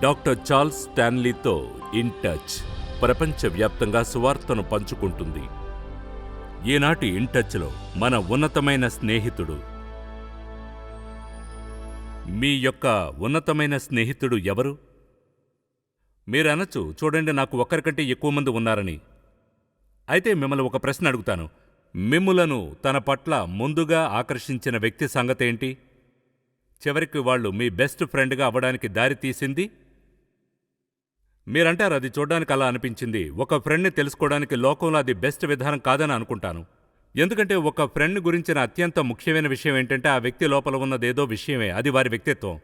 Doctor Charles స్టాన్లీతో in touch ప్రపంచవ్యాప్తంగా సువార్తను పంచుకుంటుంది. ఈనాటి ఇన్ టచ్లో మన ఉన్నతమైన స్నేహితుడు. మీ యొక్క ఉన్నతమైన స్నేహితుడు ఎవరు? మీరు అనొచ్చు చూడండి నాకు ఒక్కరికంటే ఎక్కువ మంది ఉన్నారని. అయితే మిమ్మల్ని ఒక ప్రశ్న అడుగుతాను. మిమ్ములను తన పట్ల ముందుగా ఆకర్షించిన వ్యక్తి సంగతేంటి? చివరికి వాళ్ళు మీ బెస్ట్ ఫ్రెండ్గా అవ్వడానికి దారి తీసింది మీరంటారు అది చూడ్డానికి అలా అనిపించింది. ఒక ఫ్రెండ్ని తెలుసుకోవడానికి లోకంలో అది బెస్ట్ విధానం కాదని అనుకుంటాను. ఎందుకంటే ఒక ఫ్రెండ్ గురించిన అత్యంత ముఖ్యమైన విషయం ఏంటంటే ఆ వ్యక్తి లోపల ఉన్నదేదో విషయమే అది వారి వ్యక్తిత్వం.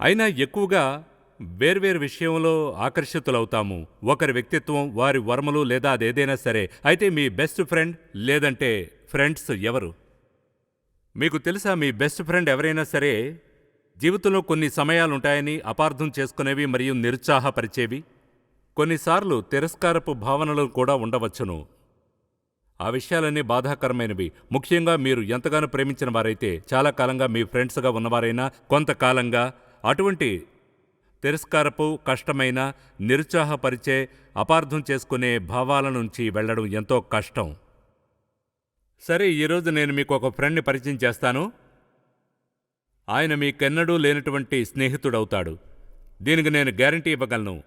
అయినా ఎక్కువగా వేర్వేరు విషయంలో ఆకర్షితులవుతాము. ఒకరి వ్యక్తిత్వం వారి వర్మలు లేదా అదేదైనా సరే. అయితే మీ బెస్ట్ ఫ్రెండ్ లేదంటే ఫ్రెండ్స్ ఎవరు? మీకు తెలుసా మీ బెస్ట్ ఫ్రెండ్ ఎవరైనా సరే జీవితంలో కొన్ని సమయాలుంటాయని అపార్థం చేసుకునేవి మరియు నిరుత్సాహపరిచేవి. కొన్నిసార్లు తిరస్కారపు భావనలు కూడా ఉండవచ్చును. ఆ విషయాలన్నీ బాధాకరమైనవి. ముఖ్యంగా మీరు ఎంతగానో ప్రేమించిన వారైతే చాలా కాలంగా మీ ఫ్రెండ్స్గా ఉన్నవారైనా కొంతకాలంగా అటువంటి తిరస్కారపు కష్టమైన నిరుత్సాహపరిచే అపార్థం చేసుకునే భావాల నుంచి వెళ్ళడం ఎంతో కష్టం. సరే ఈరోజు నేను మీకు ఒక ఫ్రెండ్ని పరిచయం చేస్తాను. ఆయన మీకెన్నడూ లేనటువంటి స్నేహితుడవుతాడు. దీనికి నేను గ్యారంటీ ఇవ్వగలను.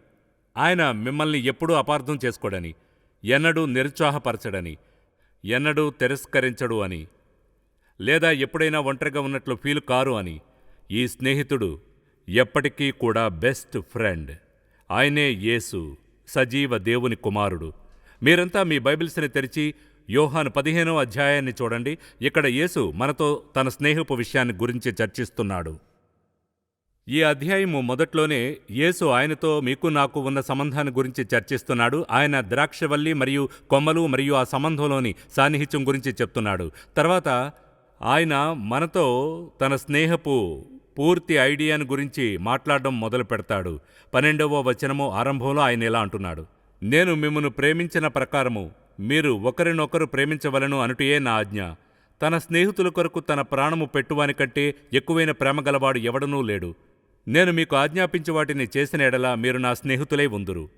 ఆయన మిమ్మల్ని ఎప్పుడూ అపార్థం చేసుకోడని ఎన్నడూ నిరుత్సాహపరచడని ఎన్నడూ తిరస్కరించడు అని లేదా ఎప్పుడైనా ఒంటరిగా ఉన్నట్లు ఫీల్ కారు అని ఈ స్నేహితుడు ఎప్పటికీ కూడా బెస్ట్ ఫ్రెండ్. ఆయనే యేసు సజీవ దేవుని కుమారుడు. మీరంతా మీ బైబిల్స్ని తెరిచి యోహాను పదిహేనో అధ్యాయాన్ని చూడండి. ఇక్కడ యేసు మనతో తన స్నేహపు విషయాన్ని గురించి చర్చిస్తున్నాడు. ఈ అధ్యాయము మొదట్లోనే యేసు ఆయనతో మీకు నాకు ఉన్న సంబంధాన్ని గురించి చర్చిస్తున్నాడు. ఆయన ద్రాక్షవల్లి మరియు కొమ్మలు మరియు ఆ సంబంధంలోని సాన్నిహిత్యం గురించి చెప్తున్నాడు. తర్వాత ఆయన మనతో తన స్నేహపు పూర్తి ఐడియాను గురించి మాట్లాడడం మొదలు పెడతాడు. పన్నెండవ వచనము ఆరంభంలో ఆయన ఇలా అంటున్నాడు. నేను మిమ్మను ప్రేమించిన ప్రకారము మీరు ఒకరినొకరు ప్రేమించవలను అనుటియే నా ఆజ్ఞ. తన స్నేహితుల కొరకు తన ప్రాణము పెట్టువాని కంటే ఎక్కువైన ప్రేమ గలవాడు ఎవడనూ లేడు. నేను మీకు ఆజ్ఞాపించి వాటిని చేసిన ఎడలా మీరు నా స్నేహితులై ఉందురు.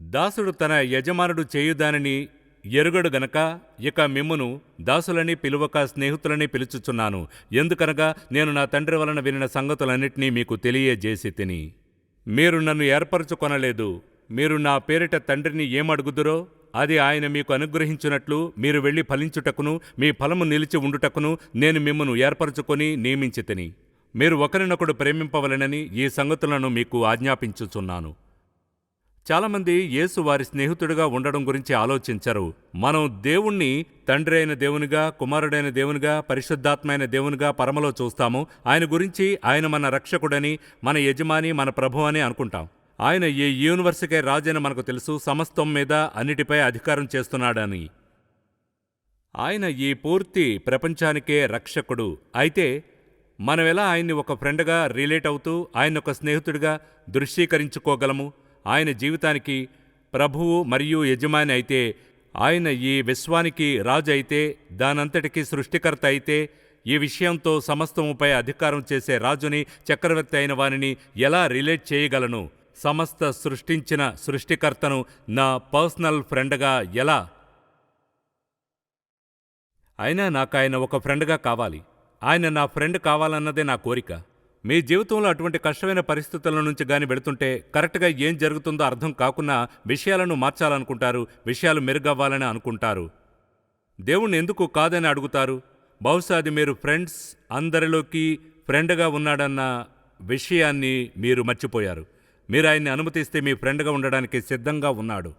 దాసుడు తన యజమానుడు చేయుదానని ఎరుగడు గనక ఇక మిమ్మును దాసులని పిలువక స్నేహితులని పిలుచుచున్నాను. ఎందుకనగా నేను నా తండ్రి వలన వినిన సంగతులన్నిటినీ మీకు తెలియజేసి తిని. మీరు నన్ను ఏర్పరచుకొనలేదు. మీరు నా పేరిట తండ్రిని ఏమడుగుదురో అది ఆయన మీకు అనుగ్రహించినట్లు మీరు వెళ్ళి ఫలించుటకును మీ ఫలము నిలిచి ఉండుటకును నేను మిమ్మను ఏర్పరచుకొని నియమించి తిని. మీరు ఒకరినొకడు ప్రేమింపవలెనని ఈ సంగతులను మీకు ఆజ్ఞాపించుచున్నాను. చాలామంది యేసు వారి స్నేహితుడిగా ఉండడం గురించి ఆలోచించరు. మనం దేవుణ్ణి తండ్రి అయిన దేవునిగా కుమారుడైన దేవునిగా పరిశుద్ధాత్మైన దేవునిగా పరమలో చూస్తాము. ఆయన గురించి ఆయన మన రక్షకుడని మన యజమాని మన ప్రభు అని అనుకుంటాం. ఆయన ఈ యూనివర్సికే రాజని మనకు తెలుసు సమస్తం మీద అన్నిటిపై అధికారం చేస్తున్నాడని. ఆయన ఈ పూర్తి ప్రపంచానికే రక్షకుడు. అయితే మనం ఎలా ఆయన్ని ఒక ఫ్రెండ్గా రిలేట్ అవుతూ ఆయన ఒక స్నేహితుడిగా దృశ్యీకరించుకోగలము? ఆయన జీవితానికి ప్రభువు మరియు యజమాని అయితే ఆయన ఈ విశ్వానికి రాజు అయితే దానంతటికీ సృష్టికర్త అయితే ఈ విషయంతో సమస్తముపై అధికారం చేసే రాజుని చక్రవర్తి అయిన వారిని ఎలా రిలేట్ చేయగలను? సమస్త సృష్టించిన సృష్టికర్తను నా పర్సనల్ ఫ్రెండ్గా ఎలా? అయినా నాకు ఆయన ఒక ఫ్రెండ్గా కావాలి. ఆయన నా ఫ్రెండ్ కావాలన్నదే నా కోరిక. మీ జీవితంలో అటువంటి కష్టమైన పరిస్థితుల నుంచి గాని వెళుతుంటే కరెక్ట్గా ఏం జరుగుతుందో అర్థం కాకున్నా విషయాలను మార్చాలనుకుంటారు విషయాలు మెరుగవ్వాలని అనుకుంటారు. దేవుణ్ణి ఎందుకు కాదని అడుగుతారు? బహుశా అది మీరు ఫ్రెండ్స్ అందరిలోకి ఫ్రెండ్గా ఉన్నాడన్న విషయాన్ని మీరు మర్చిపోయారు. మీరు ఆయన్ని అనుమతిస్తే మీ ఫ్రెండ్గా ఉండడానికి సిద్ధంగా ఉన్నాడు.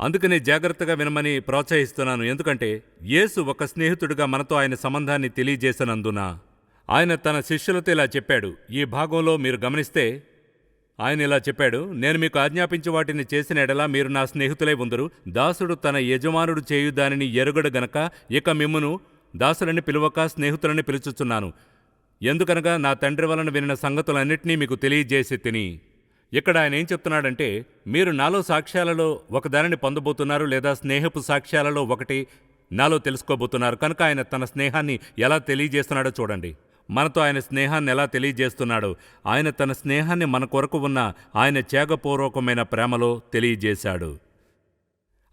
అందుకనే జాగ్రత్తగా వినమని ప్రోత్సహిస్తున్నాను. ఎందుకంటే యేసు ఒక స్నేహితుడిగా మనతో ఆయన సంబంధాన్ని తెలియజేసినందున ఆయన తన శిష్యులతో ఇలా చెప్పాడు. ఈ భాగంలో మీరు గమనిస్తే ఆయన ఇలా చెప్పాడు. నేను మీకు ఆజ్ఞాపించి వాటిని చేసిన ఎడలా మీరు నా స్నేహితులై ఉందరు. దాసుడు తన యజమానుడు చేయు దానిని ఎరుగడు గనక ఇక మిమ్మును దాసులని పిలువక స్నేహితులని పిలుచుచున్నాను. ఎందుకనగా నా తండ్రి వలన వినిన సంగతులన్నింటినీ మీకు తెలియజేసి తిని ఇక్కడ ఆయన ఏం చెప్తున్నాడంటే మీరు నాలో సాక్ష్యాలలో ఒకదానిని పొందబోతున్నారు లేదా స్నేహపు సాక్ష్యాలలో ఒకటి నాలో తెలుసుకోబోతున్నారు. కనుక ఆయన తన స్నేహాన్ని ఎలా తెలియజేస్తున్నాడో చూడండి. మనతో ఆయన స్నేహాన్ని ఎలా తెలియజేస్తున్నాడు ఆయన తన స్నేహాన్ని మన కొరకు ఉన్న ఆయన చేగపూర్వకమైన ప్రేమలో తెలియజేశాడు.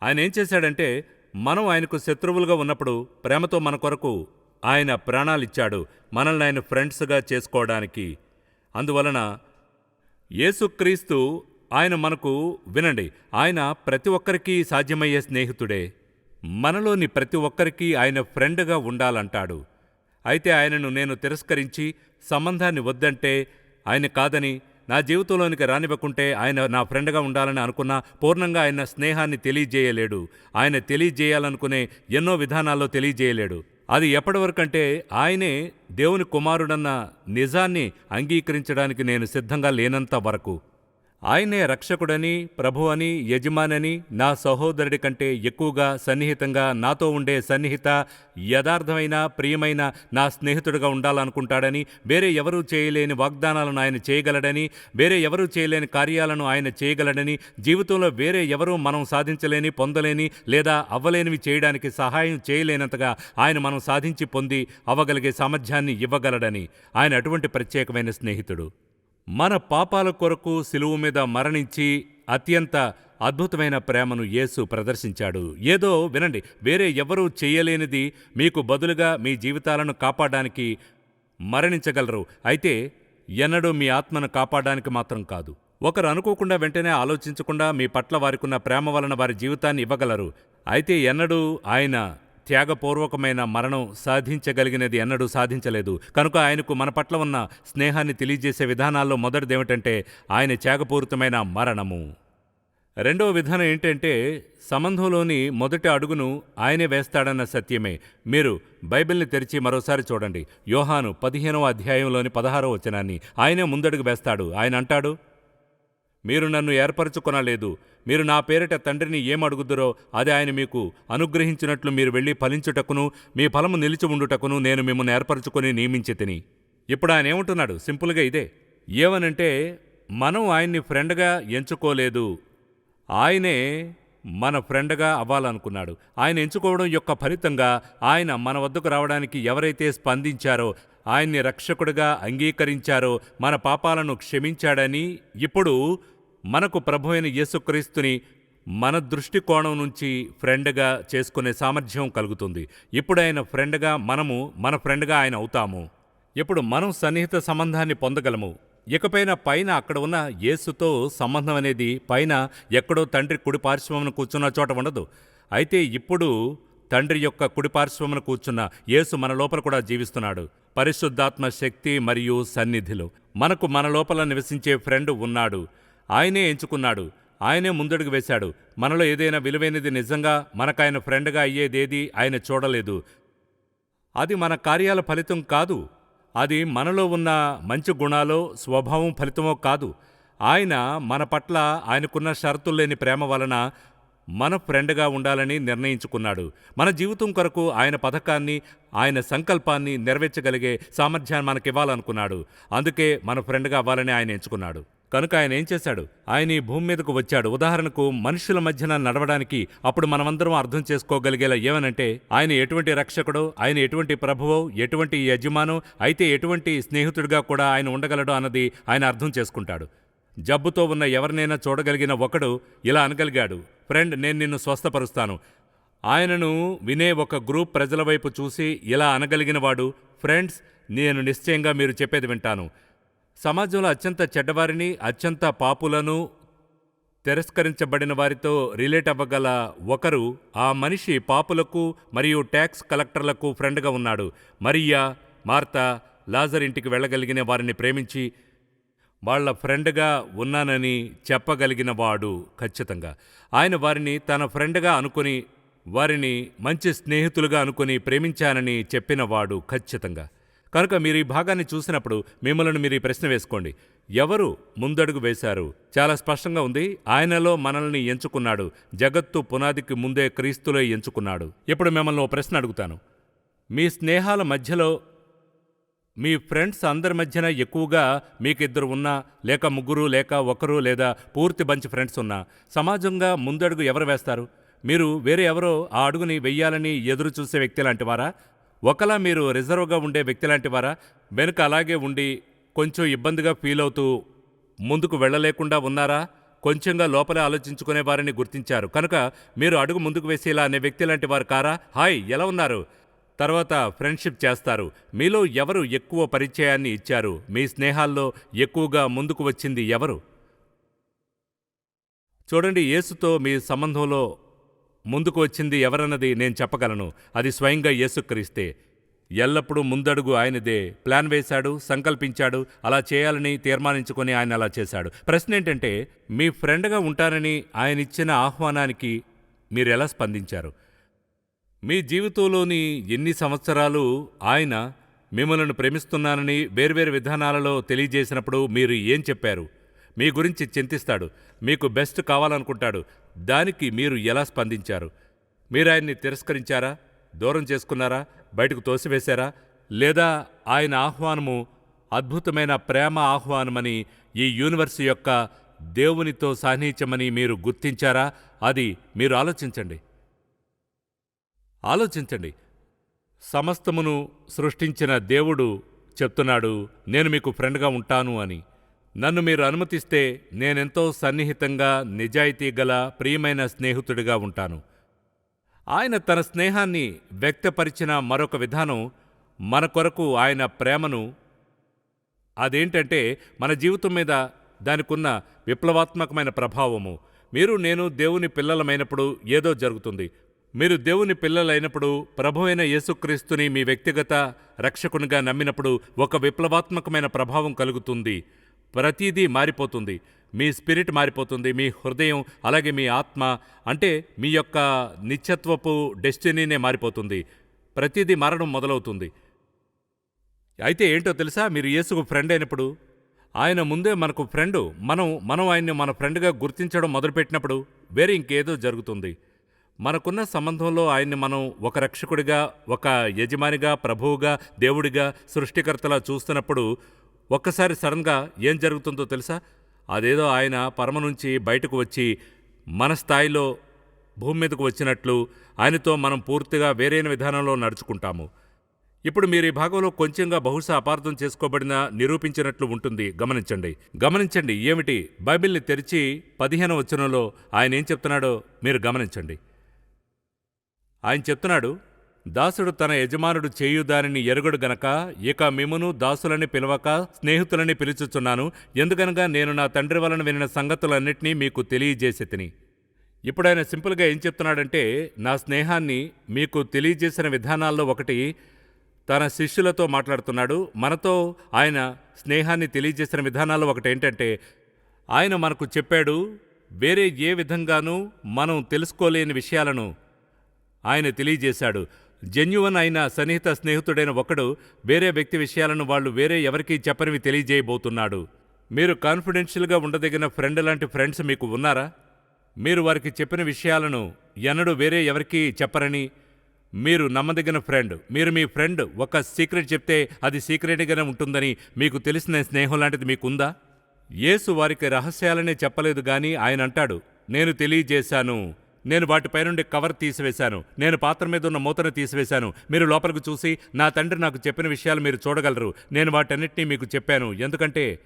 ఆయన ఏం చేశాడంటే మనం ఆయనకు శత్రువులుగా ఉన్నప్పుడు ప్రేమతో మన కొరకు ఆయన ప్రాణాలిచ్చాడు మనల్ని ఆయన ఫ్రెండ్స్గా చేసుకోవడానికి. అందువలన యేసుక్రీస్తు ఆయన మనకు వినండి ఆయన ప్రతి ఒక్కరికి సాధ్యమయ్యే స్నేహితుడే. మనలోని ప్రతి ఒక్కరికి ఆయన ఫ్రెండ్గా ఉండాలంటాడు. అయితే ఆయనను నేను తిరస్కరించి సంబంధాన్ని వద్దంటే ఆయన కాదని నా జీవితంలోనికి రానివ్వకుంటే ఆయన నా ఫ్రెండ్గా ఉండాలని అనుకున్నా పూర్ణంగా ఆయన స్నేహాన్ని తెలియజేయలేడు. ఆయన తెలియజేయాలనుకునే ఎన్నో విధానాల్లో తెలియజేయలేడు. అది ఎప్పటివరకంటే ఆయనే దేవుని కుమారుడన్న నిజాన్ని అంగీకరించడానికి నేను సిద్ధంగా లేనంత వరకు. ఆయనే రక్షకుడని ప్రభువని యజమానని నా సహోదరుడి కంటే ఎక్కువగా సన్నిహితంగా నాతో ఉండే సన్నిహిత యథార్థమైన ప్రియమైన నా స్నేహితుడిగా ఉండాలనుకుంటాడని వేరే ఎవరూ చేయలేని వాగ్దానాలను ఆయన చేయగలడని వేరే ఎవరూ చేయలేని కార్యాలను ఆయన చేయగలడని జీవితంలో వేరే ఎవరూ మనం సాధించలేని పొందలేని లేదా అవ్వలేనివి చేయడానికి సహాయం చేయలేనంతగా ఆయన మనం సాధించి పొంది అవ్వగలిగే సామర్థ్యాన్ని ఇవ్వగలడని ఆయన అటువంటి ప్రత్యేకమైన స్నేహితుడు. మన పాపాల కొరకు సిలువు మీద మరణించి అత్యంత అద్భుతమైన ప్రేమను యేసు ప్రదర్శించాడు. ఏదో వినండి వేరే ఎవరూ చేయలేనిది మీకు బదులుగా మీ జీవితాలను కాపాడడానికి మరణించగలరు. అయితే ఎన్నడూ మీ ఆత్మను కాపాడడానికి మాత్రం కాదు. ఒకరు అనుకోకుండా వెంటనే ఆలోచించకుండా మీ పట్ల వారికున్న ప్రేమ వలన వారి జీవితాన్ని ఇవ్వగలరు. అయితే ఎన్నడూ ఆయన త్యాగపూర్వకమైన మరణం సాధించగలిగినది ఎన్నడూ సాధించలేదు. కనుక ఆయనకు మన పట్ల ఉన్న స్నేహాన్ని తెలియజేసే విధానాల్లో మొదటిదేమిటంటే ఆయన త్యాగపూరితమైన మరణము. రెండవ విధానం ఏంటంటే సంబంధంలోని మొదటి అడుగును ఆయనే వేస్తాడన్న సత్యమే. మీరు బైబిల్ని తెరిచి మరోసారి చూడండి. యోహాను పదిహేనవ అధ్యాయంలోని పదహారవ వచనాన్ని ఆయనే ముందడుగు వేస్తాడు. ఆయన అంటాడు మీరు నన్ను ఏర్పరచుకొనలేదు. మీరు నా పేరిట తండ్రిని ఏమడుగుదురో అది ఆయన మీకు అనుగ్రహించినట్లు మీరు వెళ్ళి ఫలించుటకును మీ ఫలము నిలిచి ఉండుటకును నేను మిమ్మల్ని ఏర్పరచుకొని నియమించి తిని. ఇప్పుడు ఆయన ఏమంటున్నాడు? సింపుల్గా ఇదే. ఏమనంటే మనం ఆయన్ని ఫ్రెండ్గా ఎంచుకోలేదు. ఆయనే మన ఫ్రెండ్గా అవ్వాలనుకున్నాడు. ఆయన ఎంచుకోవడం యొక్క ఫలితంగా ఆయన మన వద్దకు రావడానికి ఎవరైతే స్పందించారో ఆయన్ని రక్షకుడిగా అంగీకరించారో మన పాపాలను క్షమించాడని ఇప్పుడు మనకు ప్రభు అయిన యేసుక్రీస్తుని మన దృష్టికోణం నుంచి ఫ్రెండ్గా చేసుకునే సామర్థ్యం కలుగుతుంది. ఇప్పుడు ఆయన ఫ్రెండ్గా మనము మన ఫ్రెండ్గా ఆయన అవుతాము. ఇప్పుడు మనం సన్నిహిత సంబంధాన్ని పొందగలము. ఇకపైన పైన అక్కడ ఉన్న యేసుతో సంబంధం అనేది పైన ఎక్కడో తండ్రి కుడి పార్శ్వమున కూర్చున్న చోట ఉండదు. అయితే ఇప్పుడు తండ్రి యొక్క కుడి పార్శ్వమున కూర్చున్న యేసు మన లోపల కూడా జీవిస్తున్నాడు. పరిశుద్ధాత్మ శక్తి మరియు సన్నిధిలో మనకు మన లోపల నివసించే ఫ్రెండ్ ఉన్నాడు. ఆయనే ఎంచుకున్నాడు. ఆయనే ముందడుగు వేశాడు. మనలో ఏదైనా విలువైనది నిజంగా మనకాయన ఫ్రెండ్గా అయ్యేదేది ఆయన చూడలేదు. అది మన కార్యాల ఫలితం కాదు. అది మనలో ఉన్న మంచి గుణాలో స్వభావం ఫలితమో కాదు. ఆయన మన పట్ల ఆయనకున్న షరతులు లేని ప్రేమ వలన మన ఫ్రెండ్గా ఉండాలని నిర్ణయించుకున్నాడు. మన జీవితం కొరకు ఆయన పథకాన్ని ఆయన సంకల్పాన్ని నెరవేర్చగలిగే సామర్థ్యాన్ని మనకివ్వాలనుకున్నాడు. అందుకే మన ఫ్రెండ్గా అవ్వాలని ఆయన ఎంచుకున్నాడు. కనుక ఆయన ఏం చేశాడు? ఆయన ఈ భూమి మీదకు వచ్చాడు. ఉదాహరణకు మనుషుల మధ్యన నడవడానికి అప్పుడు మనమందరం అర్థం చేసుకోగలిగేలా ఏమనంటే ఆయన ఎటువంటి రక్షకుడో ఆయన ఎటువంటి ప్రభువో ఎటువంటి యజమానో అయితే ఎటువంటి స్నేహితుడిగా కూడా ఆయన ఉండగలడో అన్నది ఆయన అర్థం చేసుకుంటాడు. జబ్బుతో ఉన్న ఎవరినైనా చూడగలిగిన ఒకడు ఇలా అనగలిగాడు ఫ్రెండ్ నేను నిన్ను స్వస్థపరుస్తాను. ఆయనను వినే ఒక గ్రూప్ ప్రజల వైపు చూసి ఇలా అనగలిగిన వాడు ఫ్రెండ్స్ నేను నిశ్చయంగా మీరు చెప్పేది వింటాను. సమాజంలో అత్యంత చెడ్డవారిని అత్యంత పాపులను తిరస్కరించబడిన వారితో రిలేట్ అవ్వగల ఒకరు ఆ మనిషి పాపులకు మరియు ట్యాక్స్ కలెక్టర్లకు ఫ్రెండ్గా ఉన్నాడు. మరియా మార్తా లాజర్ ఇంటికి వెళ్ళగలిగిన వారిని ప్రేమించి వాళ్ళ ఫ్రెండ్గా ఉన్నానని చెప్పగలిగిన వాడు ఖచ్చితంగా. ఆయన వారిని తన ఫ్రెండ్గా అనుకుని వారిని మంచి స్నేహితులుగా అనుకుని ప్రేమించానని చెప్పినవాడు ఖచ్చితంగా. కనుక మీరు ఈ భాగాన్ని చూసినప్పుడు మిమ్మల్ని మీరు ఈ ప్రశ్న వేసుకోండి. ఎవరు ముందడుగు వేశారు? చాలా స్పష్టంగా ఉంది. ఆయనలో మనల్ని ఎంచుకున్నాడు. జగత్తు పునాదికి ముందే క్రీస్తులో ఎంచుకున్నాడు. ఇప్పుడు మిమ్మల్ని ఓ ప్రశ్న అడుగుతాను. మీ స్నేహాల మధ్యలో మీ ఫ్రెండ్స్ అందరి మధ్యన ఎక్కువగా మీకిద్దరు ఉన్నా లేక ముగ్గురు లేక ఒకరు లేదా పూర్తి బంచ్ ఫ్రెండ్స్ ఉన్నా సమాజంగా ముందడుగు ఎవరు వేస్తారు? మీరు వేరే ఎవరో ఆ అడుగుని వెయ్యాలని ఎదురు చూసే వ్యక్తి లాంటివారా ఒకలా మీరు రిజర్వ్గా ఉండే వ్యక్తి లాంటి వారా? వెనుక అలాగే ఉండి కొంచెం ఇబ్బందిగా ఫీల్ అవుతూ ముందుకు వెళ్ళలేకుండా ఉన్నారా? కొంచెంగా లోపలే ఆలోచించుకునే వారిని గుర్తించారు. కనుక మీరు అడుగు ముందుకు వేసేలా అనే వ్యక్తి లాంటి వారు కారా? హాయ్ ఎలా ఉన్నారు? తర్వాత ఫ్రెండ్షిప్ చేస్తారు. మీలో ఎవరు ఎక్కువ పరిచయాన్ని ఇచ్చారు? మీ స్నేహాల్లో ఎక్కువగా ముందుకు వచ్చింది ఎవరు? చూడండి యేసుతో మీ సంబంధంలో ముందుకు వచ్చింది ఎవరన్నది నేను చెప్పగలను. అది స్వయంగా యేసుక్రీస్తే. ఎల్లప్పుడూ ముందడుగు ఆయనదే. ప్లాన్ వేశాడు సంకల్పించాడు అలా చేయాలని తీర్మానించుకొని ఆయన అలా చేశాడు. ప్రశ్న ఏంటంటే మీ ఫ్రెండ్గా ఉంటానని ఆయన ఇచ్చిన ఆహ్వానానికి మీరు ఎలా స్పందించారు? మీ జీవితంలోని ఎన్ని సంవత్సరాలు ఆయన మిమ్మల్ని ప్రేమిస్తున్నానని వేర్వేరు విధానాలలో తెలియజేసినప్పుడు మీరు ఏం చెప్పారు? మీ గురించి చింతిస్తాడు. మీకు బెస్ట్ కావాలనుకుంటాడు. దానికి మీరు ఎలా స్పందించారు? మీరు ఆయన్ని తిరస్కరించారా? దూరం చేసుకున్నారా? బయటకు తోసివేశారా? లేదా ఆయన ఆహ్వానము అద్భుతమైన ప్రేమ ఆహ్వానమని ఈ యూనివర్స్ యొక్క దేవునితో సాన్నిహిత్యమని మీరు గుర్తించారా? అది మీరు ఆలోచించండి. ఆలోచించండి. సమస్తమును సృష్టించిన దేవుడు చెప్తున్నాడు నేను మీకు ఫ్రెండ్గా ఉంటాను అని. నన్ను మీరు అనుమతిస్తే నేనెంతో సన్నిహితంగా నిజాయితీ గల ప్రియమైన స్నేహితుడిగా ఉంటాను. ఆయన తన స్నేహాన్ని వ్యక్తపరిచిన మరొక విధానం మన కొరకు ఆయన ప్రేమను అదేంటంటే మన జీవితం మీద దానికున్న విప్లవాత్మకమైన ప్రభావము. మీరు నేను దేవుని పిల్లలమైనప్పుడు ఏదో జరుగుతుంది. మీరు దేవుని పిల్లలైనప్పుడు ప్రభు అయిన యేసుక్రీస్తుని మీ వ్యక్తిగత రక్షకునిగా నమ్మినప్పుడు ఒక విప్లవాత్మకమైన ప్రభావం కలుగుతుంది. ప్రతిదీ మారిపోతుంది. మీ స్పిరిట్ మారిపోతుంది మీ హృదయం అలాగే మీ ఆత్మ అంటే మీ యొక్క నిత్యత్వపు డెస్టినీనే మారిపోతుంది. ప్రతిదీ మారడం మొదలవుతుంది. అయితే ఏంటో తెలుసా? మీరు యేసుకు ఫ్రెండ్ అయినప్పుడు ఆయన ముందే మనకు ఫ్రెండు మనం మనం ఆయన్ని మన ఫ్రెండ్గా గుర్తించడం మొదలుపెట్టినప్పుడు వేరే ఇంకేదో జరుగుతుంది. మనకున్న సంబంధంలో ఆయన్ని మనం ఒక రక్షకుడిగా ఒక యజమానిగా ప్రభువుగా దేవుడిగా సృష్టికర్తలా చూస్తున్నప్పుడు ఒక్కసారి సడన్గా ఏం జరుగుతుందో తెలుసా? అదేదో ఆయన పరమ నుంచి బయటకు వచ్చి మన స్థాయిలో భూమి మీదకు వచ్చినట్లు ఆయనతో మనం పూర్తిగా వేరైన విధానంలో నడుచుకుంటాము. ఇప్పుడు మీరు ఈ భాగంలో కొంచెంగా బహుశా అపార్థం చేసుకోబడిన నిరూపించినట్లు ఉంటుంది. గమనించండి. గమనించండి. ఏమిటి? బైబిల్ని తెరిచి పదిహేను వచనంలో ఆయన ఏం చెప్తున్నాడో మీరు గమనించండి. ఆయన చెప్తున్నాడు దాసుడు తన యజమానుడు చేయు దానిని ఎరుగడు గనక ఇక మిమును దాసులని పిలవక స్నేహితులని పిలుచుచున్నాను. ఎందుకనగా నేను నా తండ్రి వలన వినిన సంగతులన్నింటినీ మీకు తెలియజేసి తిని ఇప్పుడు ఆయన సింపుల్గా ఏం చెప్తున్నాడంటే నా స్నేహాన్ని మీకు తెలియజేసిన విధానాల్లో ఒకటి తన శిష్యులతో మాట్లాడుతున్నాడు. మనతో ఆయన స్నేహాన్ని తెలియజేసిన విధానాల్లో ఒకటి ఏంటంటే ఆయన మనకు చెప్పాడు వేరే ఏ విధంగానూ మనం తెలుసుకోలేని విషయాలను ఆయన తెలియజేశాడు. జెన్యువన్ అయిన సన్నిహిత స్నేహితుడైన ఒకడు వేరే వ్యక్తి విషయాలను వాళ్ళు వేరే ఎవరికీ చెప్పనివి తెలియజేయబోతున్నాడు. మీరు కాన్ఫిడెన్షియల్గా ఉండదగిన ఫ్రెండ్ లాంటి ఫ్రెండ్స్ మీకు ఉన్నారా? మీరు వారికి చెప్పిన విషయాలను ఎన్నడూ వేరే ఎవరికీ చెప్పరని మీరు నమ్మదగిన ఫ్రెండ్. మీరు మీ ఫ్రెండ్ ఒక సీక్రెట్ చెప్తే అది సీక్రెట్గానే ఉంటుందని మీకు తెలిసిన స్నేహం లాంటిది మీకుందా? యేసు వారికి రహస్యాలనే చెప్పలేదు గాని ఆయన అంటాడు నేను తెలియజేశాను. నేను వాటిపై నుండి కవర్ తీసివేశాను. నేను పాత్ర మీద ఉన్న మూతను తీసివేశాను. మీరు లోపలికి చూసి నా తండ్రి నాకు చెప్పిన విషయాలు మీరు చూడగలరు. నేను వాటన్నిటినీ మీకు చెప్పాను. ఎందుకంటే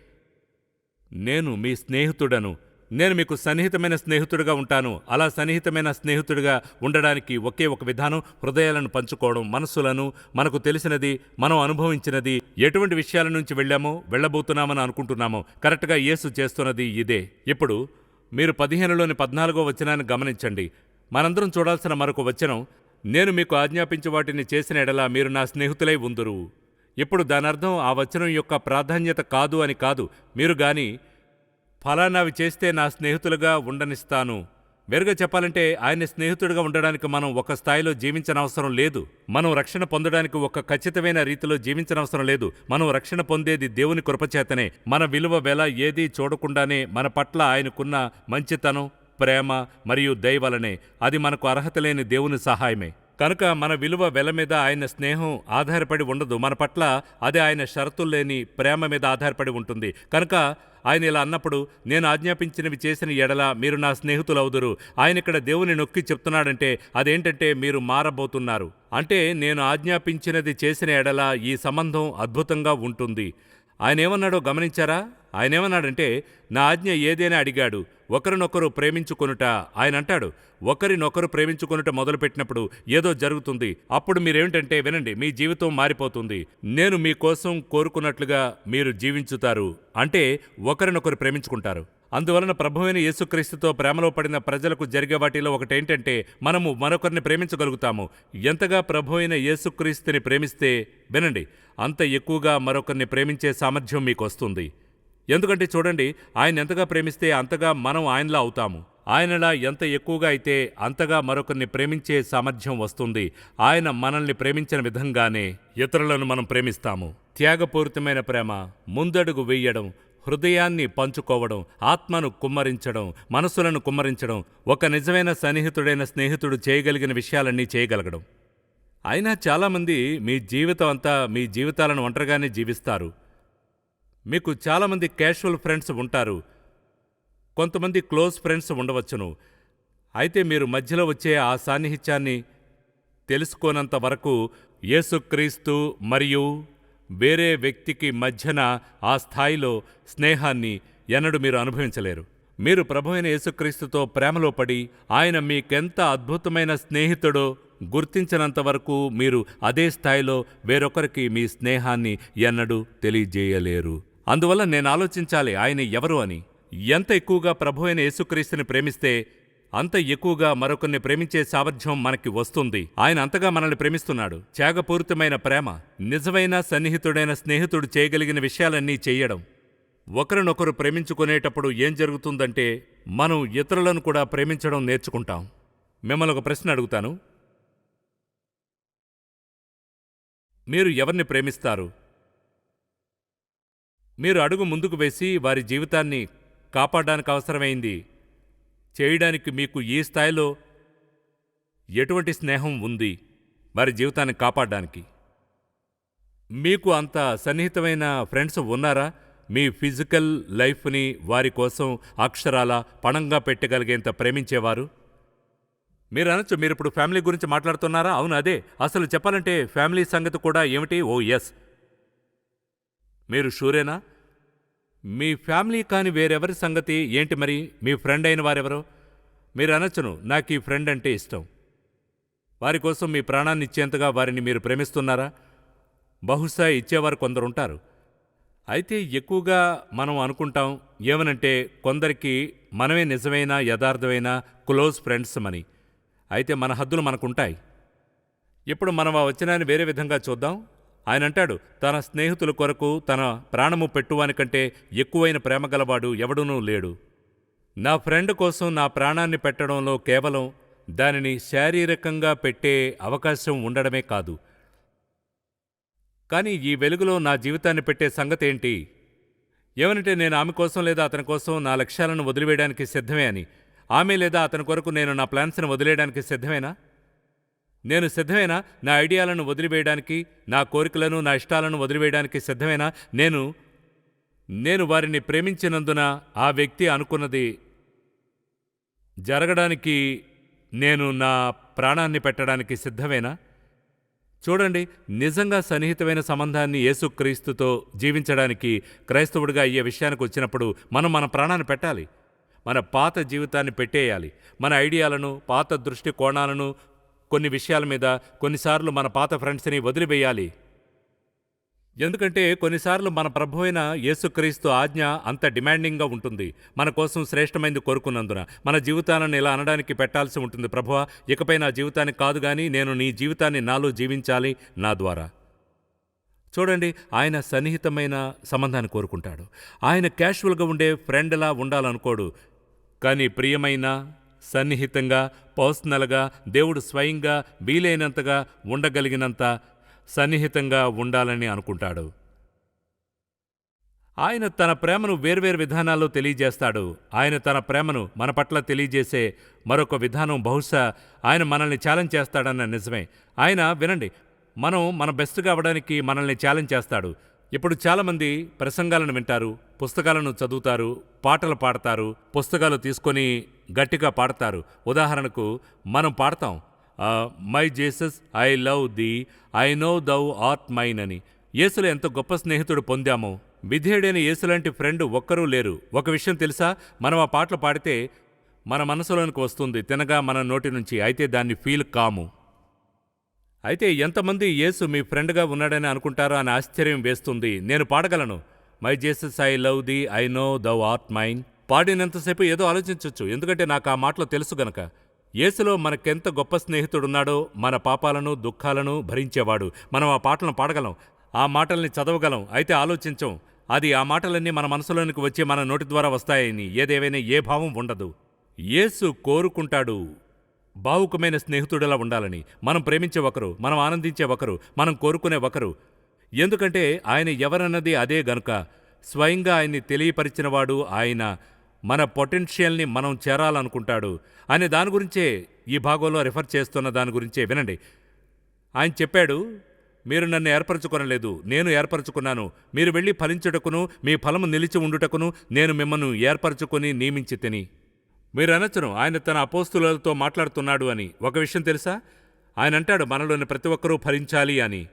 నేను మీ స్నేహితుడను. నేను మీకు సన్నిహితమైన స్నేహితుడిగా ఉంటాను. అలా సన్నిహితమైన స్నేహితుడిగా ఉండడానికి ఒకే ఒక విధానం హృదయాలను పంచుకోవడం మనస్సులను మనకు తెలిసినది మనం అనుభవించినది ఎటువంటి విషయాల నుంచి వెళ్ళామో వెళ్ళబోతున్నామని అనుకుంటున్నామో కరెక్ట్గా యేసు చేస్తున్నది ఇదే. ఇప్పుడు మీరు పదిహేనులోని పద్నాలుగో వచనాన్ని గమనించండి. మనందరం చూడాల్సిన మరొక వచనం నేను మీకు ఆజ్ఞాపించి వాటిని చేసిన ఎడల మీరు నా స్నేహితులై ఉందురు. ఇప్పుడు దానర్థం ఆ వచనం యొక్క ప్రాధాన్యత కాదు అని కాదు మీరు గాని ఫలానావి చేస్తే నా స్నేహితులుగా ఉండనిస్తాను. వేరుగా చెప్పాలంటే ఆయన స్నేహితుడిగా ఉండడానికి మనం ఒక స్థాయిలో జీవించనవసరం లేదు. మనం రక్షణ పొందడానికి ఒక ఖచ్చితమైన రీతిలో జీవించనవసరం లేదు. మనం రక్షణ పొందేది దేవుని కృపచేతనే మన విలువ వెల ఏదీ చూడకుండానే మన పట్ల ఆయనకున్న మంచితనం ప్రేమ మరియు దయవలనే అది మనకు అర్హత లేని దేవుని సహాయమే. కనుక మన విలువ వెల మీద ఆయన స్నేహం ఆధారపడి ఉండదు. మన పట్ల అది ఆయన షరతులు లేని ప్రేమ మీద ఆధారపడి ఉంటుంది. కనుక ఆయన ఇలా అన్నప్పుడు నేను ఆజ్ఞాపించినవి చేసిన ఎడల మీరు నా స్నేహితులవుదురు. ఆయన ఇక్కడ దేవుని నొక్కి చెప్తున్నాడంటే అదేంటంటే మీరు మారబోతున్నారు. అంటే నేను ఆజ్ఞాపించినది చేసిన ఎడల ఈ సంబంధం అద్భుతంగా ఉంటుంది. ఆయన ఏమన్నాడో గమనించారా? ఆయన ఏమన్నాడంటే నా ఆజ్ఞ ఏదైనా అడిగాడు ఒకరినొకరు ప్రేమించుకొనుట. ఆయన అంటాడు ఒకరినొకరు ప్రేమించుకొనుట మొదలుపెట్టినప్పుడు ఏదో జరుగుతుంది అప్పుడు మీరేమిటంటే వినండి మీ జీవితం మారిపోతుంది నేను మీకోసం కోరుకున్నట్లుగా మీరు జీవించుతారు అంటే ఒకరినొకరు ప్రేమించుకుంటారు. అందువలన ప్రభువైన యేసుక్రీస్తుతో ప్రేమలో పడిన ప్రజలకు జరిగే వాటిలో ఒకటేంటంటే మనము మరొకరిని ప్రేమించగలుగుతాము. ఎంతగా ప్రభువైన యేసుక్రీస్తుని ప్రేమిస్తే వినండి అంత ఎక్కువగా మరొకరిని ప్రేమించే సామర్థ్యం మీకు వస్తుంది ఎందుకంటే చూడండి ఆయన ఎంతగా ప్రేమిస్తే అంతగా మనం ఆయనలా అవుతాము. ఆయనలా ఎంత ఎక్కువగా అయితే అంతగా మరొకరిని ప్రేమించే సామర్థ్యం వస్తుంది. ఆయన మనల్ని ప్రేమించిన విధంగానే ఇతరులను మనం ప్రేమిస్తాము. త్యాగపూరితమైన ప్రేమ ముందడుగు వేయడం హృదయాన్ని పంచుకోవడం ఆత్మను కుమ్మరించడం మనసులను కుమ్మరించడం ఒక నిజమైన సన్నిహితుడైన స్నేహితుడు చేయగలిగిన విషయాలన్నీ చేయగలగడం. అయినా చాలామంది మీ జీవితం అంతా మీ జీవితాలను ఒంటరిగానే జీవిస్తారు. మీకు చాలామంది క్యాషువల్ ఫ్రెండ్స్ ఉంటారు. కొంతమంది క్లోజ్ ఫ్రెండ్స్ ఉండవచ్చును. అయితే మీరు మధ్యలో వచ్చే ఆ సాన్నిహిత్యాన్ని తెలుసుకోనంత వరకు యేసుక్రీస్తు మరియు వేరే వ్యక్తికి మధ్యన ఆ స్థాయిలో స్నేహాన్ని ఎన్నడూ మీరు అనుభవించలేరు. మీరు ప్రభువైన యేసుక్రీస్తుతో ప్రేమలో పడి ఆయన మీకెంత అద్భుతమైన స్నేహితుడో గుర్తించినంత వరకు మీరు అదే స్థాయిలో వేరొకరికి మీ స్నేహాన్ని ఎన్నడూ తెలియజేయలేరు. అందువల్ల నేను ఆలోచించాలి ఆయన ఎవరు అని. ఎంత ఎక్కువగా ప్రభు అయిన యేసుక్రీస్తుని ప్రేమిస్తే అంత ఎక్కువగా మరొకరిని ప్రేమించే సామర్థ్యం మనకి వస్తుంది. ఆయన అంతగా మనల్ని ప్రేమిస్తున్నాడు. త్యాగపూరితమైన ప్రేమ నిజమైన సన్నిహితుడైన స్నేహితుడు చేయగలిగిన విషయాలన్నీ చేయడం. ఒకరినొకరు ప్రేమించుకునేటప్పుడు ఏం జరుగుతుందంటే మనం ఇతరులను కూడా ప్రేమించడం నేర్చుకుంటాం. మిమ్మల్ని ఒక ప్రశ్న అడుగుతాను. మీరు ఎవరిని ప్రేమిస్తారు? మీరు అడుగు ముందుకు వేసి వారి జీవితాన్ని కాపాడడానికి అవసరమైంది. చేయడానికి మీకు ఈ స్థాయిలో ఎటువంటి స్నేహం ఉంది వారి జీవితాన్ని కాపాడడానికి. మీకు అంత సన్నిహితమైన ఫ్రెండ్స్ ఉన్నారా? మీ ఫిజికల్ లైఫ్ని వారి కోసం అక్షరాల పణంగా పెట్టగలిగేంత ప్రేమించేవారు? మీరు అనొచ్చు మీరు ఇప్పుడు ఫ్యామిలీ గురించి మాట్లాడుతున్నారా? అవును అదే. అసలు చెప్పాలంటే ఫ్యామిలీ సంగతి కూడా ఏమిటి? Oh yes. మీరు షూరేనా? మీ ఫ్యామిలీ కాని వేరెవరి సంగతి ఏంటి మరి? మీ ఫ్రెండ్ అయిన వారెవరో? మీరు అనొచ్చును నాకు ఈ ఫ్రెండ్ అంటే ఇష్టం. వారి కోసం మీ ప్రాణాన్ని ఇచ్చేంతగా వారిని మీరు ప్రేమిస్తున్నారా? బహుశా ఇచ్చేవారు కొందరుంటారు. అయితే ఎక్కువగా మనం అనుకుంటాం ఏమనంటే కొందరికి మనమే నిజమైన యథార్థమైన క్లోజ్ ఫ్రెండ్స్ అని అయితే మన హద్దులు మనకుంటాయి. ఇప్పుడు మనం ఆ వచనాన్ని వేరే విధంగా చూద్దాం. ఆయన అంటాడు తన స్నేహితుల కొరకు తన ప్రాణము పెట్టువానికంటే ఎక్కువైన ప్రేమ గలవాడు ఎవడూనూ లేడు. నా ఫ్రెండ్ కోసం నా ప్రాణాన్ని పెట్టడంలో కేవలం దానిని శారీరకంగా పెట్టే అవకాశం ఉండడమే కాదు. కానీ ఈ వెలుగులో నా జీవితాన్ని పెట్టే సంగతి ఏంటి ఏమనంటే నేను ఆమె కోసం లేదా అతని కోసం నా లక్ష్యాలను వదిలివేయడానికి సిద్ధమే అని. ఆమె లేదా అతని కొరకు నేను నా ప్లాన్స్ని వదిలేయడానికి సిద్ధమేనా? నేను సిద్ధమేనా? నా ఐడియాలను వదిలివేయడానికి నా కోరికలను నా ఇష్టాలను వదిలివేయడానికి సిద్ధమేనా? నేను నేను వారిని ప్రేమించినందున ఆ వ్యక్తి అనుకున్నది జరగడానికి నేను నా ప్రాణాన్ని పెట్టడానికి సిద్ధమేనా? చూడండి నిజంగా సన్నిహితమైన సంబంధాన్ని యేసుక్రీస్తుతో జీవించడానికి క్రైస్తవుడిగా అయ్యే విషయానికి వచ్చినప్పుడు మనం మన ప్రాణాన్ని పెట్టాలి. మన పాత జీవితాన్ని పెట్టేయాలి. మన ఐడియాలను పాత దృష్టి కోణాలను కొన్ని విషయాల మీద కొన్నిసార్లు మన పాత ఫ్రెండ్స్ని వదిలివేయాలి. ఎందుకంటే కొన్నిసార్లు మన ప్రభు అయిన యేసుక్రీస్తు ఆజ్ఞ అంత డిమాండింగ్గా ఉంటుంది. మన కోసం శ్రేష్టమైంది కోరుకున్నందున మన జీవితాలను ఇలా అనడానికి పెట్టాల్సి ఉంటుంది ప్రభువ. ఇకపై నా జీవితాన్ని కాదు కానీ నేను నీ జీవితాన్ని నాలో జీవించాలి నా ద్వారా. చూడండి ఆయన సన్నిహితమైన సంబంధాన్ని కోరుకుంటాడు. ఆయన క్యాషువల్గా ఉండే ఫ్రెండ్లా ఉండాలనుకోడు. కానీ ప్రియమైన సన్నిహితంగా పర్సనల్గా దేవుడు స్వయంగా వీలైనంతగా ఉండగలిగినంత సన్నిహితంగా ఉండాలని అనుకుంటాడు. ఆయన తన ప్రేమను వేర్వేరు విధానాల్లో తెలియజేస్తాడు. ఆయన తన ప్రేమను మన పట్ల తెలియజేసే మరొక విధానం బహుశా ఆయన మనల్ని ఛాలెంజ్ చేస్తాడన్న నిజమే. ఆయన వినండి మనం మన బెస్ట్గా అవ్వడానికి మనల్ని ఛాలెంజ్ చేస్తాడు. ఇప్పుడు చాలామంది ప్రసంగాలను వింటారు పుస్తకాలను చదువుతారు పాటలు పాడతారు పుస్తకాలు తీసుకొని గట్టిగా పాడతారు. ఉదాహరణకు మనం పాడతాం my Jesus I love thee I know thou art mine అని. యేసులో ఎంత గొప్ప స్నేహితుడు పొందామో. విధేయుడైన యేసులాంటి ఫ్రెండ్ ఒక్కరూ లేరు. ఒక విషయం తెలుసా? మనం ఆ పాటలు పాడితే మన మనసులోనికి వస్తుంది. తినగా మన నోటి నుంచి అయితే దాన్ని ఫీల్ కాము. అయితే ఎంతమంది యేసు మీ ఫ్రెండ్గా ఉన్నాడని అనుకుంటారో అని ఆశ్చర్యం వేస్తుంది. నేను పాడగలను. My Jesus I love thee I know thou art mine పాడినంతసేపు ఏదో ఆలోచించవచ్చు ఎందుకంటే నాకు ఆ మాటలు తెలుసు గనక. యేసులో మనకెంత గొప్ప స్నేహితుడున్నాడో మన పాపాలను దుఃఖాలను భరించేవాడు. మనం ఆ పాటలను పాడగలం. ఆ మాటల్ని చదవగలం. అయితే ఆలోచించం. అది ఆ మాటలన్నీ మన మనసులోనికి వచ్చి మన నోటి ద్వారా వస్తాయని. ఏదేవైనా ఏ భావం ఉండదు. యేసు కోరుకుంటాడు. భావుకమైన స్నేహితుడిలా ఉండాలని. మనం ప్రేమించే ఒకరు మనం ఆనందించే ఒకరు మనం కోరుకునే ఒకరు. ఎందుకంటే ఆయన ఎవరన్నది అదే గనుక. స్వయంగా ఆయన్ని తెలియపరిచినవాడు ఆయన. మన పొటెన్షియల్ని మనం చేరాలనుకుంటాడు అనే దాని గురించే ఈ భాగంలో రిఫర్ చేస్తున్న దాని గురించే వినండి. ఆయన చెప్పాడు మీరు నన్ను ఏర్పరచుకొనలేదు నేను ఏర్పరచుకున్నాను. మీరు వెళ్ళి ఫలించుటకును మీ ఫలము నిలిచి ఉండుటకును నేను మిమ్మల్ని ఏర్పరచుకొని నియమించి తిని. మీరు అనొచ్చును ఆయన తన అపోస్తులతో మాట్లాడుతున్నాడు అని. ఒక విషయం తెలుసా? ఆయన అంటాడు మనలోని ప్రతి ఒక్కరూ ఫలించాలి అని.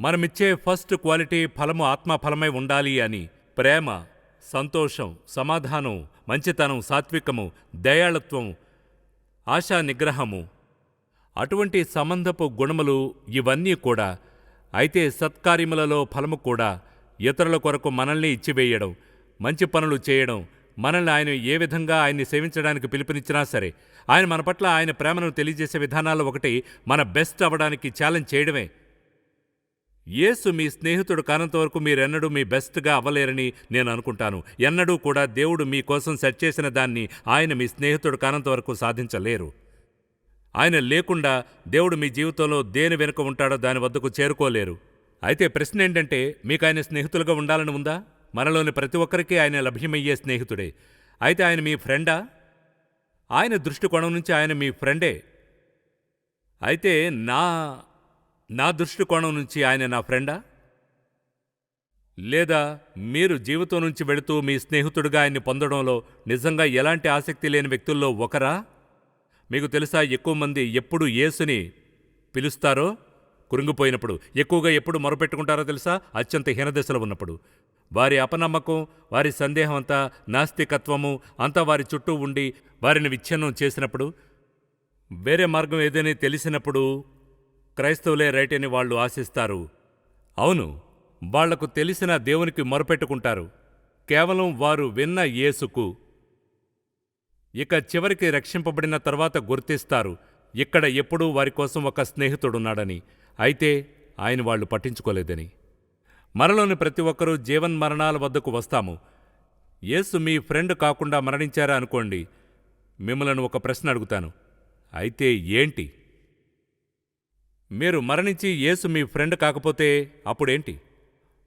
మనమిచ్చే ఫస్ట్ క్వాలిటీ ఫలము ఆత్మ ఫలమై ఉండాలి అని. ప్రేమ సంతోషం సమాధానం మంచితనం సాత్వికము దయాళత్వం ఆశా నిగ్రహము అటువంటి సంబంధపు గుణములు ఇవన్నీ కూడా అయితే సత్కార్యములలో ఫలము కూడా ఇతరుల కొరకు మనల్ని ఇచ్చివేయడం మంచి పనులు చేయడం మనల్ని ఆయన ఏ విధంగా ఆయన్ని సేవించడానికి పిలుపునిచ్చినా సరే ఆయన మన పట్ల ఆయన ప్రేమను తెలియజేసే విధానాల్లో ఒకటి మన బెస్ట్ అవ్వడానికి ఛాలెంజ్ చేయడమే. యేసు మీ స్నేహితుడు కానంత వరకు మీరెన్నడూ మీ బెస్ట్గా అవ్వలేరని నేను అనుకుంటాను. ఎన్నడూ కూడా దేవుడు మీ కోసం సెట్ చేసిన దాన్ని ఆయన మీ స్నేహితుడు కానంత వరకు సాధించలేరు. ఆయన లేకుండా దేవుడు మీ జీవితంలో దేని వెనుక ఉంటాడో దాని వద్దకు చేరుకోలేరు. అయితే ప్రశ్న ఏంటంటే మీకు ఆయన స్నేహితులుగా ఉండాలని ఉందా? మనలోని ప్రతి ఒక్కరికి ఆయన లభ్యమయ్యే స్నేహితుడే. అయితే ఆయన మీ ఫ్రెండా? ఆయన దృష్టికోణం నుంచి ఆయన మీ ఫ్రెండే. అయితే నా నా దృష్టికోణం నుంచి ఆయన నా ఫ్రెండా? లేదా మీరు జీవితం నుంచి వెళుతూ మీ స్నేహితుడిగా ఆయన్ని పొందడంలో నిజంగా ఎలాంటి ఆసక్తి లేని వ్యక్తుల్లో ఒకరా? మీకు తెలుసా ఎక్కువ మంది ఎప్పుడు యేసుని పిలుస్తారో? కురింగిపోయినప్పుడు. ఎక్కువగా ఎప్పుడు మొరపెట్టుకుంటారో తెలుసా? అత్యంత హీనదశలో ఉన్నప్పుడు. వారి అపనమ్మకం వారి సందేహం అంతా నాస్తికత్వము అంతా వారి చుట్టూ ఉండి వారిని విచ్ఛిన్నం చేసినప్పుడు వేరే మార్గం ఏదైనా తెలిసినప్పుడు క్రైస్తవులే రైట్ అని వాళ్ళు ఆశిస్తారు. అవును వాళ్ళకు తెలిసిన దేవునికి మొరపెట్టుకుంటారు. కేవలం వారు విన్న యేసుకు. ఇక చివరికి రక్షింపబడిన తర్వాత గుర్తిస్తారు. ఇక్కడ ఎప్పుడూ వారి కోసం ఒక స్నేహితుడున్నాడని. అయితే ఆయన వాళ్ళు పట్టించుకోలేదని. మనలోని ప్రతి ఒక్కరూ జీవన్మరణాల వద్దకు వస్తాము. యేసు మీ ఫ్రెండ్ కాకుండా మరణించారా అనుకోండి. మిమ్మలను ఒక ప్రశ్న అడుగుతాను. అయితే ఏంటి? మీరు మరణించి యేసు మీ ఫ్రెండ్ కాకపోతే అప్పుడేంటి?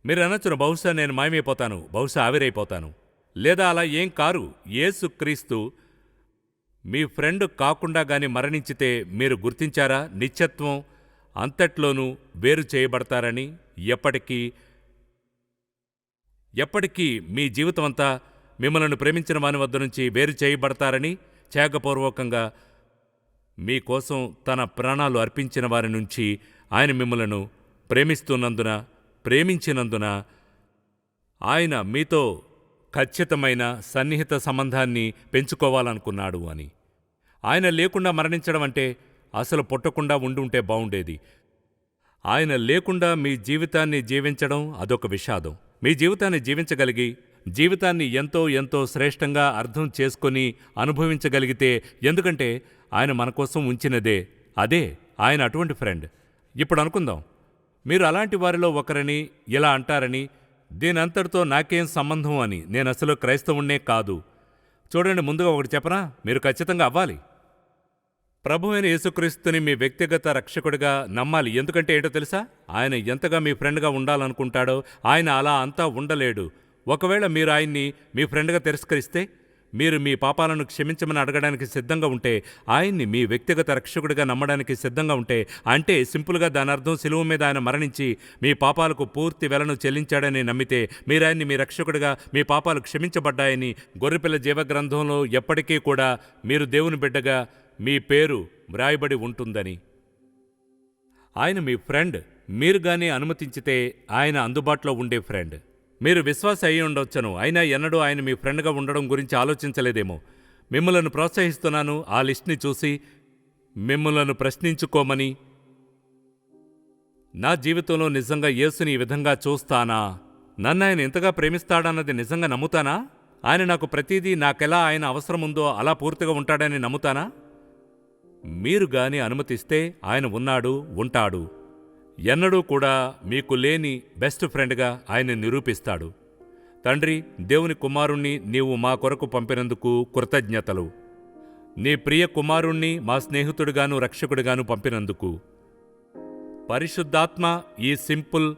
మీరు అనొచ్చును బహుశా నేను మాయమైపోతాను బహుశా ఆవిరైపోతాను. లేదా అలా ఏం కారు? యేసు క్రీస్తు మీ ఫ్రెండ్ కాకుండా గాని మరణించితే మీరు గుర్తించారా? నిత్యత్వం అంతట్లోనూ వేరు చేయబడతారని ఎప్పటికీ ఎప్పటికీ మీ జీవితమంతా మిమ్మల్ని ప్రేమించిన వాని వద్ద నుంచి వేరు చేయబడతారని త్యాగపూర్వకంగా మీకోసం తన ప్రాణాలు అర్పించిన వారి నుంచి ఆయన మిమ్మలను ప్రేమిస్తున్నందున ప్రేమించినందున ఆయన మీతో ఖచ్చితమైన సన్నిహిత సంబంధాన్ని పెంచుకోవాలనుకున్నాడు అని. ఆయన లేకుండా మరణించడం అంటే అసలు పుట్టకుండా ఉండుంటే బావుండేది. ఆయన లేకుండా మీ జీవితాన్ని జీవించడం అదొక విషాదం. మీ జీవితాన్ని జీవించగలిగి జీవితాన్ని ఎంతో ఎంతో శ్రేష్టంగా అర్థం చేసుకొని అనుభవించగలిగితే ఎందుకంటే ఆయన మన కోసం ఉంచినదే. అదే ఆయన అటువంటి ఫ్రెండ్ ఇప్పుడు అనుకుందాం. మీరు అలాంటి వారిలో ఒకరని ఇలా అంటారని దీనంతటితో నాకేం సంబంధం అని. నేను అసలు క్రైస్తవుణ్ణే కాదు. చూడండి ముందుగా ఒకటి చెప్పనా? మీరు ఖచ్చితంగా అవ్వాలి. ప్రభువైన యేసుక్రీస్తుని మీ వ్యక్తిగత రక్షకుడిగా నమ్మాలి. ఎందుకంటే ఏంటో తెలుసా? ఆయన ఎంతగా మీ ఫ్రెండ్గా ఉండాలనుకుంటాడో ఆయన అలా అంతా ఉండలేడు. ఒకవేళ మీరు ఆయన్ని మీ ఫ్రెండ్గా తిరస్కరిస్తే మీరు మీ పాపాలను క్షమించమని అడగడానికి సిద్ధంగా ఉంటే ఆయన్ని మీ వ్యక్తిగత రక్షకుడిగా నమ్మడానికి సిద్ధంగా ఉంటే అంటే సింపుల్గా దాని అర్థం సిలువ మీద ఆయన మరణించి మీ పాపాలకు పూర్తి వెలను చెల్లించాడని నమ్మితే మీరు ఆయన్ని మీ రక్షకుడిగా మీ పాపాలు క్షమించబడ్డాయని గొర్రెపిల్ల జీవగ్రంథంలో ఎప్పటికీ కూడా మీరు దేవుని బిడ్డగా మీ పేరు వ్రాయబడి ఉంటుందని. ఆయన మీ ఫ్రెండ్ మీరు గానీ అనుమతించితే ఆయన అందుబాటులో ఉండే ఫ్రెండ్. మీరు విశ్వాస అయి ఉండొచ్చను. అయినా ఎన్నడూ ఆయన మీ ఫ్రెండ్గా ఉండడం గురించి ఆలోచించలేదేమో. మిమ్మలను ప్రోత్సహిస్తున్నాను. ఆ లిస్ట్ని చూసి మిమ్మలను ప్రశ్నించుకోమని. నా జీవితంలో నిజంగా యేసుని ఈ విధంగా చూస్తానా? నన్ను ఆయన ఇంతగా ప్రేమిస్తాడన్నది నిజంగా నమ్ముతానా? ఆయన నాకు ప్రతిదీ నాకెలా ఆయన అవసరం ఉందో అలా పూర్తిగా ఉంటాడని నమ్ముతానా? మీరు గాని అనుమతిస్తే ఆయన ఉన్నాడు ఉంటాడు. ఎన్నడూ కూడా మీకు లేని బెస్ట్ ఫ్రెండ్గా ఆయన నిరూపిస్తాడు. తండ్రి దేవుని కుమారుణ్ణి నీవు మా కొరకు పంపినందుకు కృతజ్ఞతలు. నీ ప్రియ కుమారుణ్ణి మా స్నేహితుడుగాను రక్షకుడిగాను పంపినందుకు. పరిశుద్ధాత్మ ఈ సింపుల్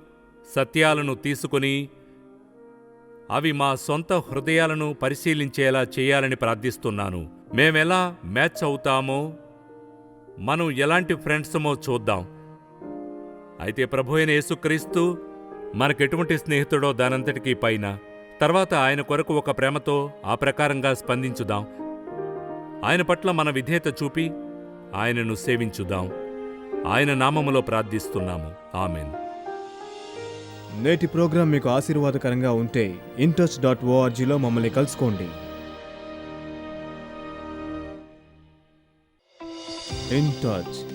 సత్యాలను తీసుకుని అవి మా సొంత హృదయాలను పరిశీలించేలా చేయాలని ప్రార్థిస్తున్నాను. మేమెలా మ్యాచ్ అవుతామో మనం ఎలాంటి ఫ్రెండ్సమో చూద్దాం. అయితే ప్రభు అయిన యేసుక్రీస్తు మనకెటువంటి స్నేహితుడో దానంతటికీ పైన తర్వాత ఆయన కొరకు ఒక ప్రేమతో ఆ ప్రకారంగా స్పందించుదాం. ఆయన పట్ల మన విధేయత చూపి ఆయనను సేవించుదాం. ఆయన నామములో ప్రార్థిస్తున్నాము. ఆమెన్. నేటి ప్రోగ్రాం మీకు ఆశీర్వాదకరంగా ఉంటే ఇంటచ్ డాట్ ఓఆర్జీలో మమ్మల్ని కలుసుకోండి. In touch